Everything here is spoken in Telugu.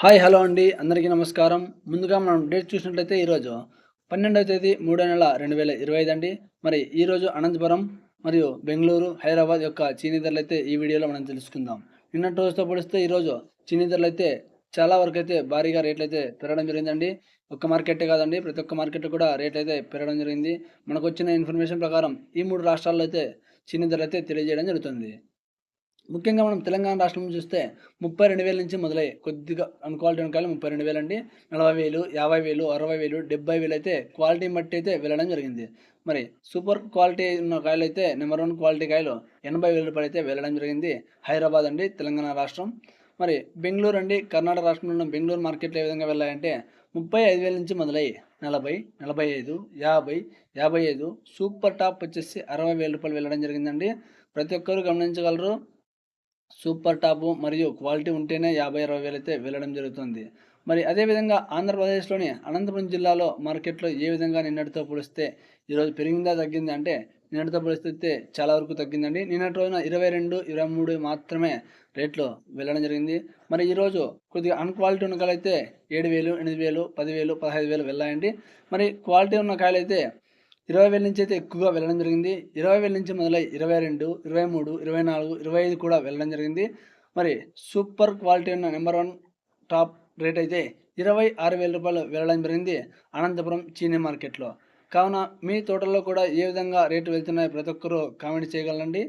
హాయ్ హలో అండి. అందరికీ నమస్కారం. ముందుగా మనం డేట్ చూసినట్లయితే ఈరోజు పన్నెండవ తేదీ మూడో నెల రెండు వేల ఇరవై ఐదు అండి. మరి ఈరోజు అనంతపురం మరియు బెంగళూరు హైదరాబాద్ యొక్క చీనీ ధరలు అయితే ఈ వీడియోలో మనం తెలుసుకుందాం. నిన్నటి రోజుతో పోలిస్తే ఈరోజు చీనీ ధరలు అయితే చాలా వరకు అయితే భారీగా రేట్లు అయితే పెరగడం జరిగిందండి. ఒక్క మార్కెటే కాదండి. ప్రతి ఒక్క మార్కెట్ కూడా రేట్లు అయితే పెరగడం జరిగింది. మనకు వచ్చిన ఇన్ఫర్మేషన్ ప్రకారం ఈ మూడు రాష్ట్రాల్లో అయితే చీనీ ధరలు అయితే తెలియజేయడం జరుగుతుంది. ముఖ్యంగా మనం తెలంగాణ రాష్ట్రం చూస్తే ముప్పై రెండు వేల నుంచి మొదలై కొద్దిగా అన్క్వాలిటీ క్వాలిటీ కాయలు ముప్పై రెండు వేలు అండి. నలభై వేలు యాభై వేలు అరవై వేలు డెబ్బై వేలు అయితే క్వాలిటీ బట్టి అయితే వెళ్ళడం జరిగింది. మరి సూపర్ క్వాలిటీ ఉన్న కాయలు అయితే నెంబర్ వన్ క్వాలిటీ కాయలు ఎనభై వేల రూపాయలు అయితే వెళ్ళడం జరిగింది హైదరాబాద్ అండి తెలంగాణ రాష్ట్రం. మరి బెంగళూరు అండి కర్ణాటక రాష్ట్రంలో ఉన్న బెంగళూరు మార్కెట్లో ఏ విధంగా వెళ్ళాయంటే ముప్పై ఐదు వేల నుంచి మొదలై నలభై నలభై ఐదు యాభై యాభై ఐదు సూపర్ టాప్ వచ్చేసి అరవై వేల రూపాయలు వెళ్ళడం జరిగిందండి. ప్రతి ఒక్కరు గమనించగలరు సూపర్ టాప్ మరియు క్వాలిటీ ఉంటేనే యాభై అరవై వేలు అయితే వెళ్ళడం జరుగుతుంది. మరి అదేవిధంగా ఆంధ్రప్రదేశ్లోని అనంతపురం జిల్లాలో మార్కెట్లో ఏ విధంగా నిన్నటితో పోలిస్తే ఈరోజు పెరిగిందా తగ్గిందా అంటే నిన్నటితో పోలిస్తే చాలా వరకు తగ్గిందండి. నిన్నటి రోజున ఇరవై రెండు ఇరవై మూడు మాత్రమే రేట్లు వెళ్ళడం జరిగింది. మరి ఈరోజు కొద్దిగా అన్క్వాలిటీ ఉన్న కాయలు అయితే ఏడు వేలు ఎనిమిది వేలు పదివేలు పదహైదు వేలు వెళ్ళాయండి. మరి క్వాలిటీ ఉన్న కాయలు అయితే ఇరవై వేల నుంచి అయితే ఎక్కువగా వెళ్ళడం జరిగింది. ఇరవై వేల నుంచి మొదలై ఇరవై రెండు ఇరవై మూడు ఇరవై నాలుగు ఇరవై ఐదు కూడా వెళ్ళడం జరిగింది. మరి సూపర్ క్వాలిటీ ఉన్న నెంబర్ వన్ టాప్ రేట్ అయితే ఇరవై ఆరు వేల రూపాయలు వెళ్ళడం జరిగింది అనంతపురం చీనీ మార్కెట్లో. కావున మీ తోటల్లో కూడా ఏ విధంగా రేటు వెళ్తున్నాయో ప్రతి ఒక్కరూ కామెంట్ చేయగలండి